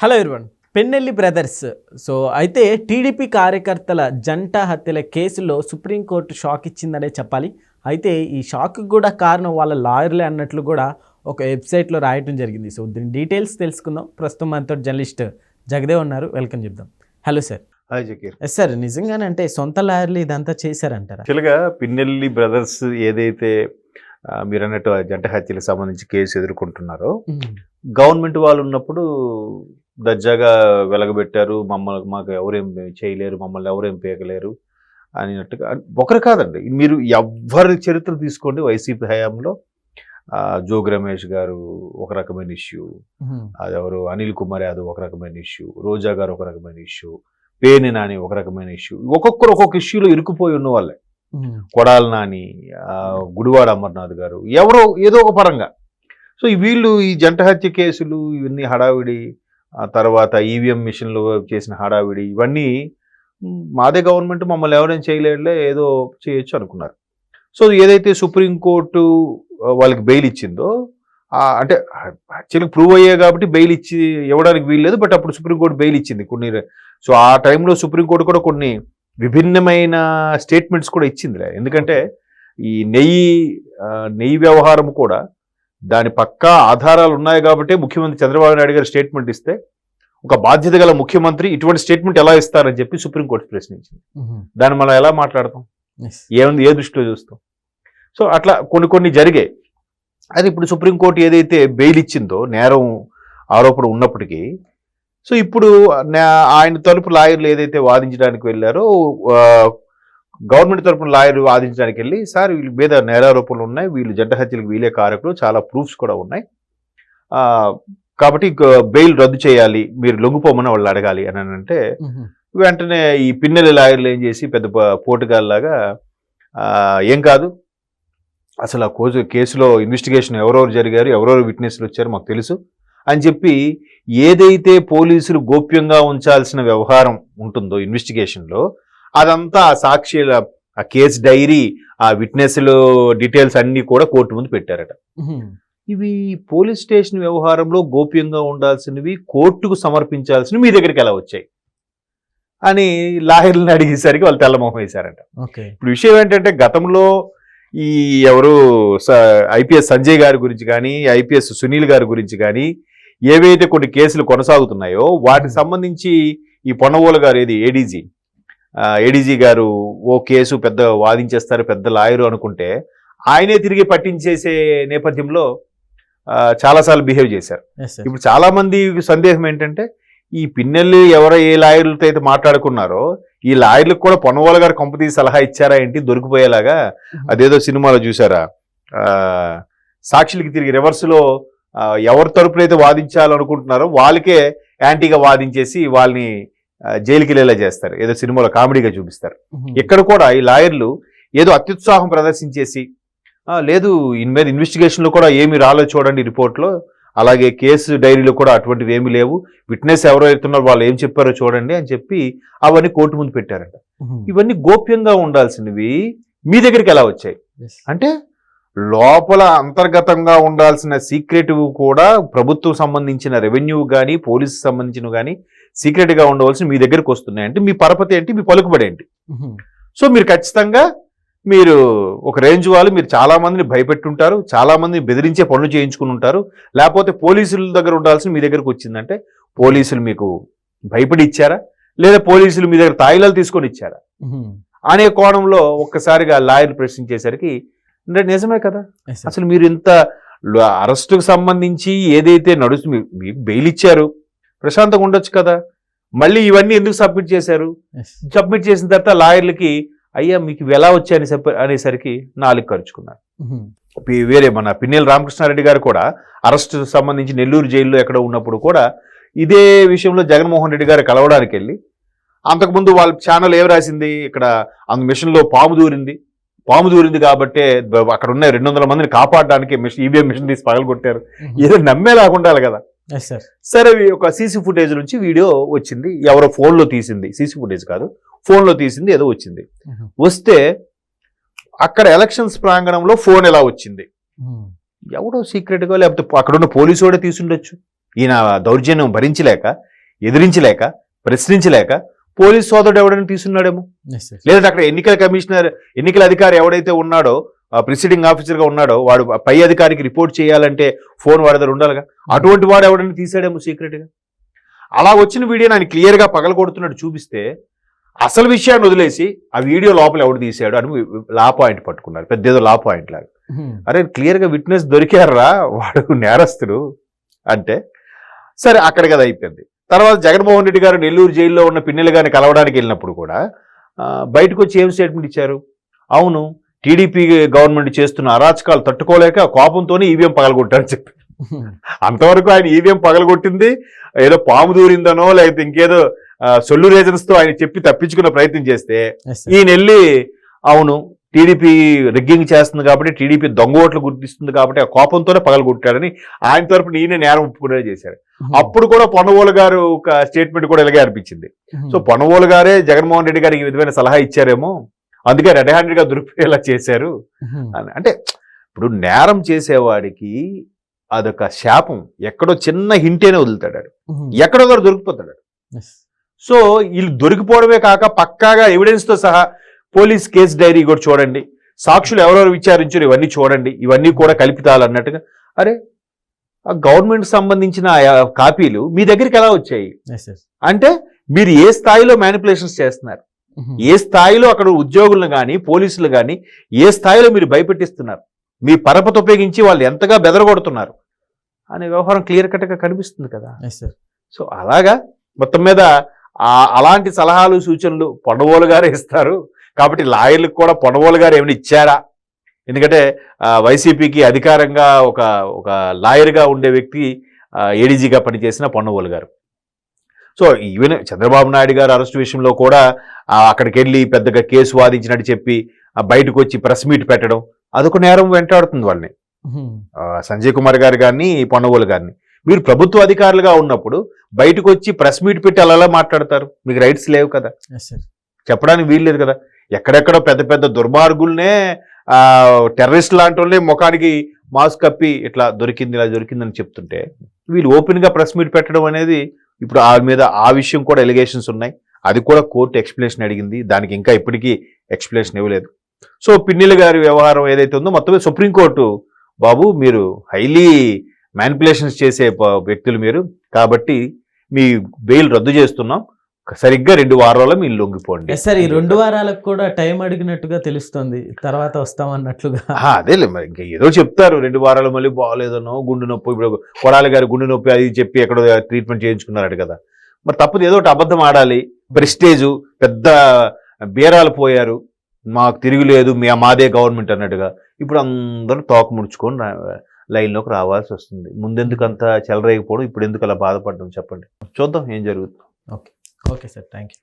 Hello ఇర్వన్ Pinnelli brothers so అయితే TDP కార్యకర్తల జంట హత్యల కేసులో సుప్రీంకోర్టు షాక్ ఇచ్చిందనే చెప్పాలి. అయితే ఈ షాక్ కూడా కారణం వాళ్ళ లాయర్లే అన్నట్లు కూడా ఒక వెబ్సైట్లో రాయటం జరిగింది. సో దీని డీటెయిల్స్ తెలుసుకుందాం. ప్రస్తుతం మనతో జర్నలిస్ట్ జగదేవ్ ఉన్నారు. వెల్కమ్ చెప్దాం. హలో సార్ సార్ నిజంగానే అంటే సొంత లాయర్లు ఇదంతా చేశారంటారా? యాక్చువల్గా పిన్నెల్లి బ్రదర్స్ ఏదైతే మీరు అన్నట్టు జంట హత్యలకు సంబంధించి కేసు ఎదుర్కొంటున్నారో గవర్నమెంట్ వాళ్ళు ఉన్నప్పుడు దర్జాగా వెలగబెట్టారు మమ్మల్ని మాకు ఎవరేం చేయలేరు మమ్మల్ని ఎవరేం పేకలేరు అన్నట్టుగా ఒకరు కాదండి. మీరు ఎవ్వరి చరిత్ర తీసుకోండి వైసీపీ హయాంలో. జోగి రమేష్ గారు ఒక రకమైన ఇష్యూ. అది ఎవరు అనిల్ కుమార్ యాదవ్ ఒక రకమైన ఇష్యూ. రోజా గారు ఒక రకమైన ఇష్యూ. పేని నాని ఒక రకమైన ఇష్యూ. ఒక్కొక్కరు ఒక్కొక్క ఇష్యూలో ఇరుక్కుపోయి ఉన్న వాళ్ళే. కొడాల నాని గుడివాడ అమర్నాథ్ గారు. ఎవరో ఏదో ఒక పరంగా. సో వీళ్ళు ఈ జంట హత్య కేసులు ఇవన్నీ హడావిడి ఆ తర్వాత ఈవీఎం మిషన్లు చేసిన హడావిడి ఇవన్నీ మాదే గవర్నమెంట్ మమ్మల్ని ఎవరైనా చేయలేదులే ఏదో చేయొచ్చు అనుకున్నారు. సో ఏదైతే సుప్రీంకోర్టు వాళ్ళకి బెయిల్ ఇచ్చిందో అంటే యాక్చువల్గా ప్రూవ్ అయ్యాయి కాబట్టి బెయిల్ ఇచ్చి ఇవ్వడానికి వీల్లేదు బట్ అప్పుడు సుప్రీంకోర్టు బెయిల్ ఇచ్చింది కొన్ని సో ఆ టైంలో సుప్రీంకోర్టు కూడా కొన్ని విభిన్నమైన స్టేట్మెంట్స్ కూడా ఇచ్చిందిలే. ఎందుకంటే ఈ నెయ్యి నెయ్యి వ్యవహారం కూడా దాని పక్కా ఆధారాలు ఉన్నాయి కాబట్టి ముఖ్యమంత్రి చంద్రబాబు నాయుడు గారు స్టేట్మెంట్ ఇస్తే ఒక బాధ్యత గల ముఖ్యమంత్రి ఇటువంటి స్టేట్మెంట్ ఎలా ఇస్తారని చెప్పి సుప్రీంకోర్టు ప్రశ్నించింది. దాన్ని మనం ఎలా మాట్లాడతాం? ఏముంది? ఏ దృష్టిలో చూస్తాం? సో అట్లా కొన్ని కొన్ని జరిగాయి. అది ఇప్పుడు సుప్రీంకోర్టు ఏదైతే బెయిల్ ఇచ్చిందో నేరం ఆరోపణ ఉన్నప్పటికీ సో ఇప్పుడు ఆయన తరపు లాయర్లు ఏదైతే వాదించడానికి వెళ్ళారో గవర్నమెంట్ తరపున లాయర్ వాదించడానికి వెళ్ళి సార్ వీళ్ళ మీద నేరారోపణలు ఉన్నాయి వీళ్ళు జంట హత్యలకు వీలే కారకులు చాలా ప్రూఫ్స్ కూడా ఉన్నాయి. కాబట్టి బెయిల్ రద్దు చేయాలి మీరు లొంగిపోమని వాళ్ళు అడగాలి అని అంటే వెంటనే ఈ పిన్నెల లాయర్లు ఏం చేసి పెద్ద పోటుగాల్లాగా ఏం కాదు అసలు ఆ కోజు కేసులో ఇన్వెస్టిగేషన్ ఎవరెవరు జరిగారు ఎవరెవరు విట్నెస్లు వచ్చారు మాకు తెలుసు అని చెప్పి ఏదైతే పోలీసులు గోప్యంగా ఉంచాల్సిన వ్యవహారం ఉంటుందో ఇన్వెస్టిగేషన్లో అదంతా ఆ సాక్షుల ఆ కేసు డైరీ ఆ విట్నెస్లు డీటెయిల్స్ అన్నీ కూడా కోర్టు ముందు పెట్టారట. ఇవి పోలీస్ స్టేషన్ వ్యవహారంలో గోప్యంగా ఉండాల్సినవి కోర్టుకు సమర్పించాల్సినవి మీ దగ్గరికి ఎలా వచ్చాయి? అని లాయర్లను అడిగేసరికి వాళ్ళు తెల్లమొహం వేశారట. ఇప్పుడు విషయం ఏంటంటే గతంలో ఈ ఎవరు ఐపీఎస్ సంజయ్ గారి గురించి కానీ ఐపీఎస్ సునీల్ గారి గురించి కానీ ఏవైతే కొన్ని కేసులు కొనసాగుతున్నాయో వాటికి సంబంధించి ఈ పొన్నవోలు గారు ఏది ఏడీజీ? ఏడీజీ గారు ఓ కేసు పెద్ద వాదించేస్తారు పెద్ద లాయరు అనుకుంటే ఆయనే తిరిగి పట్టించేసే నేపథ్యంలో చాలాసార్లు బిహేవ్ చేశారు. ఇప్పుడు చాలా మంది సందేహం ఏంటంటే ఈ పిన్నెల్లి ఎవరో ఏ లాయర్లతో అయితే మాట్లాడుకున్నారో ఈ లాయర్లకు కూడా పొన్నవాళ్ళ గారు కంపెనీ సలహా ఇచ్చారా ఏంటి? దొరికిపోయేలాగా అదేదో సినిమాలో చూసారా సాక్షులకి తిరిగి రివర్స్లో ఆ, ఎవరి తరపున అయితే వాదించాలనుకుంటున్నారో వాళ్ళకే యాంటీగా వాదించేసి వాళ్ళని జైలుకి వెళ్ళేలా చేస్తారు. ఏదో సినిమాలో కామెడీగా చూపిస్తారు. ఇక్కడ కూడా ఈ లాయర్లు ఏదో అత్యుత్సాహం ప్రదర్శించేసి "ఆ, లేదు ఇన్ మీద ఇన్వెస్టిగేషన్లో కూడా ఏమి రాలేదు చూడండి రిపోర్ట్లో. అలాగే కేసు డైరీలో కూడా అటువంటివి ఏమీ లేవు. విట్నెస్ ఎవరో అవుతున్నారో వాళ్ళు ఏం చెప్పారో చూడండి అని చెప్పి అవన్నీ కోర్టు ముందు పెట్టారంట. ఇవన్నీ గోప్యంగా ఉండాల్సినవి మీ దగ్గరికి ఎలా వచ్చాయి? అంటే లోపల అంతర్గతంగా ఉండాల్సిన సీక్రెటివ్ కూడా ప్రభుత్వం సంబంధించిన రెవెన్యూ కానీ పోలీసు సంబంధించిన కానీ సీక్రెట్గా ఉండవలసి మీ దగ్గరికి వస్తున్నాయి. అంటే మీ పరపతి ఏంటి? మీ పలుకుబడి ఏంటి? సో మీరు ఖచ్చితంగా మీరు ఒక రేంజ్ వాళ్ళు మీరు చాలా మందిని భయపెట్టుంటారు చాలా మందిని బెదిరించే పనులు చేయించుకుని ఉంటారు. లేకపోతే పోలీసుల దగ్గర ఉండాల్సిన మీ దగ్గరకు వచ్చిందంటే పోలీసులు మీకు భయపడి ఇచ్చారా? లేదా పోలీసులు మీ దగ్గర తాయిలాలు తీసుకొని ఇచ్చారా? అనే కోణంలో ఒక్కసారిగా లాయర్ ప్రశ్నించేసరికి అంటే నిజమే కదా? అసలు మీరు ఇంత అరెస్టుకు సంబంధించి ఏదైతే నడుస్తుంది మీ- మీకు బెయిల్ ఇచ్చారు ప్రశాంతంగా ఉండొచ్చు కదా? మళ్ళీ ఇవన్నీ ఎందుకు సబ్మిట్ చేశారు? సబ్మిట్ చేసిన తర్వాత లాయర్లకి అయ్యా మీకు ఇవి ఎలా వచ్చాయని చెప్ప అనేసరికి నాలుగు ఖర్చుకున్నారు వేరే మన పిన్నెల రామకృష్ణారెడ్డి గారు కూడా అరెస్ట్ సంబంధించి నెల్లూరు జైల్లో ఎక్కడ ఉన్నప్పుడు కూడా ఇదే విషయంలో జగన్మోహన్ రెడ్డి గారు కలవడానికి వెళ్ళి అంతకుముందు వాళ్ళ ఛానల్ ఏం రాసింది? ఇక్కడ అందు మిషన్లో పాము దూరింది. పాము దూరింది కాబట్టే అక్కడ ఉన్న రెండు వందల మందిని కాపాడడానికి మిషన్ ఈవీఎం మిషన్ తీసి పగలగొట్టారు ఏదో నమ్మేలాగా ఉండాలి కదా. సార్ ఒక సీసీ ఫుటేజ్ నుంచి వీడియో వచ్చింది. ఎవరో ఫోన్లో తీసింది. సీసీ ఫుటేజ్ కాదు. ఫోన్లో తీసింది ఏదో వచ్చింది. వస్తే అక్కడ ఎలక్షన్స్ ప్రాంగణంలో ఫోన్ ఎలా వచ్చింది? ఎవడో సీక్రెట్గా లేకపోతే అక్కడ ఉన్న పోలీసు వాడే తీసుండొచ్చు ఈయన దౌర్జన్యం భరించలేక ఎదిరించలేక ప్రశ్నించలేక పోలీస్ సోదరుడు ఎవడైనా తీసున్నాడేమో? లేదంటే అక్కడ ఎన్నికల కమిషనర్ ఎన్నికల అధికారి ఎవడైతే ఉన్నాడో ప్రిసైడింగ్ ఆఫీసర్గా ఉన్నాడో వాడు పై అధికారికి రిపోర్ట్ చేయాలంటే ఫోన్ వాడి దగ్గర ఉండాలిగా? అటువంటి వాడు ఎవడైనా తీసాడేమో సీక్రెట్గా? అలా వచ్చిన వీడియోని ఆయన క్లియర్గా పగల కొడుతున్నట్టు చూపిస్తే అసలు విషయాన్ని వదిలేసి ఆ వీడియో లోపల ఎవడు తీసాడు అని లా పాయింట్ పట్టుకున్నారు. పెద్ద ఏదో లా పాయింట్ లాగా. అరే క్లియర్గా విట్నెస్ దొరికారా? వాడు నేరస్తుడు. అంటే సరే అక్కడ కదా అయిపోయింది. తర్వాత జగన్మోహన్ రెడ్డి గారు నెల్లూరు జైల్లో ఉన్న పిన్నెల గారిని కలవడానికి వెళ్ళినప్పుడు కూడా బయటకు వచ్చి ఏం స్టేట్మెంట్ ఇచ్చారు? అవును టీడీపీ గవర్నమెంట్ చేస్తున్న అరాచకాలు తట్టుకోలేక కోపంతోనే ఈవీఎం పగలగొట్టారని చెప్పి. అంతవరకు ఆయన ఈవీఎం పగలగొట్టింది ఏదో పాము దూరిందనో లేకపోతే ఇంకేదో సొల్లు రీజన్స్తో ఆయన చెప్పి తప్పించుకునే ప్రయత్నం చేస్తే ఈయన వెళ్ళి అవును టీడీపీ రిగ్గింగ్ చేస్తుంది కాబట్టి టీడీపీ దొంగ ఓట్లు గుర్తిస్తుంది కాబట్టి ఆ కోపంతోనే పగలగొట్టాడని ఆయన తరపున ఈయన నేరం ఒప్పుకునే చేశారు. అప్పుడు కూడా పొన్నవోలు గారు ఒక స్టేట్మెంట్ కూడా ఇలాగే అనిపించింది. సో పొన్నవోలు గారే జగన్మోహన్ రెడ్డి గారికి ఈ విధమైన సలహా ఇచ్చారేమో అందుకే రెడ్ హ్యాండెడ్గా దొరికిపోయేలా చేశారు అని. అంటే ఇప్పుడు నేరం చేసేవాడికి అదొక శాపం. ఎక్కడో చిన్న హింటేనే వదులుతాడు. ఎక్కడో దొరికిపోతాడు. సో వీళ్ళు దొరికిపోవడమే కాక పక్కాగా ఎవిడెన్స్తో సహా పోలీస్ కేసు డైరీ కూడా చూడండి. సాక్షులు ఎవరెవరు విచారించారు ఇవన్నీ చూడండి. ఇవన్నీ కూడా కల్పితాలు అన్నట్టుగా అరే ఆ గవర్నమెంట్ సంబంధించిన కాపీలు మీ దగ్గరికి ఎలా వచ్చాయి? అంటే మీరు ఏ స్థాయిలో మ్యానిపులేషన్స్ చేస్తున్నారు? ఏ స్థాయిలో అక్కడ ఉద్యోగులను కానీ పోలీసులు కానీ ఏ స్థాయిలో మీరు భయపెట్టిస్తున్నారు? మీ పరపతి ఉపయోగించి వాళ్ళు ఎంతగా బెదరగొడుతున్నారు? అనే వ్యవహారం క్లియర్ కట్గా కనిపిస్తుంది కదా. సో అలాగా మొత్తం మీద ఆ అలాంటి సలహాలు సూచనలు పొడవోలు గారే ఇస్తారు. కాబట్టి లాయర్లకు కూడా పొడవోలు గారు ఏమైనా ఇచ్చారా? ఎందుకంటే వైసీపీకి అధికారంగా ఒక ఒక లాయర్గా ఉండే వ్యక్తి ఏడీజీగా పనిచేసిన పొన్నవోలు గారు. సో ఈవెన్ చంద్రబాబు నాయుడు గారు అరెస్ట్ విషయంలో కూడా అక్కడికి వెళ్ళి పెద్దగా కేసు వాదించినట్టు చెప్పి బయటకు వచ్చి ప్రెస్ మీట్ పెట్టడం అదొక నేరం వెంటాడుతుంది వాళ్ళని. సంజయ్ కుమార్ గారు గారిని పొన్నవోలు గారిని. మీరు ప్రభుత్వ అధికారులుగా ఉన్నప్పుడు బయటకు వచ్చి ప్రెస్ మీట్ పెట్టి అలా మాట్లాడతారు. మీకు రైట్స్ లేవు కదా. చెప్పడానికి వీలు లేదు కదా. ఎక్కడెక్కడో పెద్ద పెద్ద దుర్మార్గుల్నే టెర్రరిస్ట్ లాంటి వాళ్ళే ముఖానికి మాస్క్ కప్పి ఇట్లా దొరికింది ఇలా దొరికిందని చెప్తుంటే వీళ్ళు ఓపెన్గా ప్రెస్ మీట్ పెట్టడం అనేది ఇప్పుడు ఆ మీద ఆ విషయం కూడా ఎలిగేషన్స్ ఉన్నాయి. అది కూడా కోర్టు ఎక్స్ప్లెనేషన్ అడిగింది. దానికి ఇంకా ఇప్పటికీ ఎక్స్ప్లెనేషన్ ఇవ్వలేదు. సో పిన్నిల గారి వ్యవహారం ఏదైతే ఉందో మొత్తమే సుప్రీంకోర్టు బాబు మీరు హైలీ మ్యానిపులేషన్స్ చేసే వ్యక్తులు మీరు. కాబట్టి మీ బెయిల్ రద్దు చేస్తున్నాం. సరిగ్గా రెండు వారాల్లో మీరు లొంగిపోండి సార్ ఈ రెండు వారాలకు కూడా టైం అడిగినట్టుగా తెలుస్తుంది. తర్వాత వస్తామన్నట్లుగా అదేలే మరి ఇంకా ఏదో చెప్తారు. రెండు వారాలు మళ్ళీ బాగాలేదనో గుండె నొప్పి ఇప్పుడు కొడాలి గారు గుండె నొప్పి అది చెప్పి ఎక్కడో ట్రీట్మెంట్ చేయించుకున్నారట కదా. మరి తప్పదు ఏదో ఒకటి అబద్ధం ఆడాలి. ప్రెస్టేజు పెద్ద బీరాలు పోయారు. మాకు తిరుగులేదు మీ మాదే గవర్నమెంట్ అన్నట్టుగా. ఇప్పుడు అందరూ తోక ముడుచుకొని లైన్లోకి రావాల్సి వస్తుంది. ముందెందుకు అంత చెలరేగిపోవడం ఇప్పుడు ఎందుకు అలా బాధపడడం చెప్పండి. చూద్దాం ఏం జరుగుతుంది. Okay. Okay sir thank you